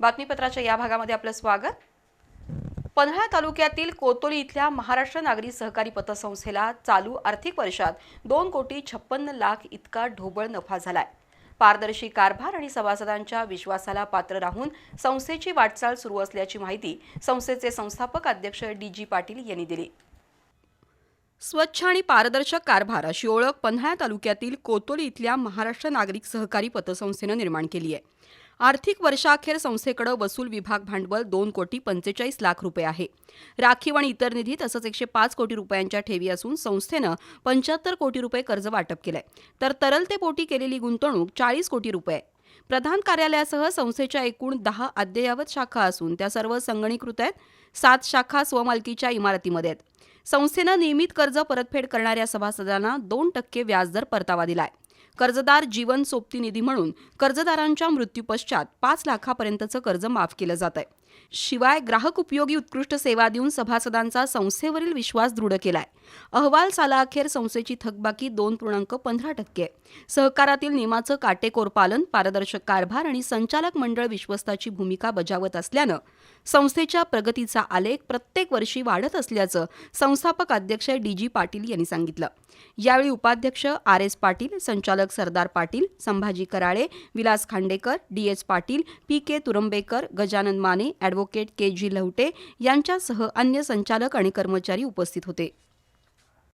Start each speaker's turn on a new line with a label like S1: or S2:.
S1: बातमीपत्राच्या या भागामध्ये आपलं स्वागत. पन्हाळा तालुक्यातील कोतोली इथल्या महाराष्ट्र नागरी सहकारी पतसंस्थेला चालू आर्थिक वर्षात दोन कोटी छप्पन्न लाख इतका ढोबळ नफा झालाय. पारदर्शी कारभार आणि सभासदांच्या विश्वासाला पात्र राहून संस्थेची वाटचाल सुरू असल्याची माहिती संस्थेचे संस्थापक अध्यक्ष डी जी पाटील यांनी दिली. स्वच्छ आणि पारदर्शक कारभार अशी ओळख पन्हाळा तालुक्यातील कोतोली इथल्या महाराष्ट्र नागरिक सहकारी पतसंस्थेनं निर्माण केली आहे. आर्थिक वर्षाअखेर संस्थेकडे वसूल विभाग भांडवल दोन कोटी पंचेचाळीस लाख रुपये आहे. राखीव आणि इतर निधी तसंच एकशे पाच कोटी रुपयांच्या ठेवी असून संस्थेनं पंच्याहत्तर कोटी रुपये कर्ज वाटप केलंय. तर तरलतेपोटी केलेली गुंतवणूक चाळीस कोटी रुपये. प्रधान कार्यालयासह संस्थेच्या एकूण दहा अद्ययावत शाखा असून त्या सर्व संगणीकृत आहेत. सात शाखा स्वमालकीच्या इमारतीमध्ये आहेत. संस्थेनं नियमित कर्ज परतफेड करणाऱ्या सभासदांना दोन टक्के व्याजदर परतावा दिलाय. कर्जदार जीवन सोबती निधी म्हणून कर्जदारांच्या मृत्यूपश्चात पाच लाखापर्यंतचं कर्ज माफ केलं जात आहे शिवाय ग्राहक उपयोगी उत्कृष्ट सेवा देऊन सभासदांचा संस्थेवरील विश्वास दृढ केलाय. अहवाल सालाअखेर संस्थेची थकबाकी दोन पूर्णांक पंधरा टक्के. आहे सहकारातील नियमाचं काटेकोर पालन पारदर्शक कारभार आणि संचालक मंडळ विश्वस्ताची भूमिका बजावत असल्यानं संस्थेच्या प्रगतीचा आलेख प्रत्येक वर्षी वाढत असल्याचं संस्थापक अध्यक्ष डी जी पाटील यांनी सांगितलं. यावेळी उपाध्यक्ष आर एस पाटील संचालक संचालक Sardar Patil Sambhaji Karale Vilas Khandekar D S Patil P K Turambekar Gajanan Mane advocate K G Lavate यांच्यासह अन्य संचालक आणि कर्मचारी उपस्थित होते.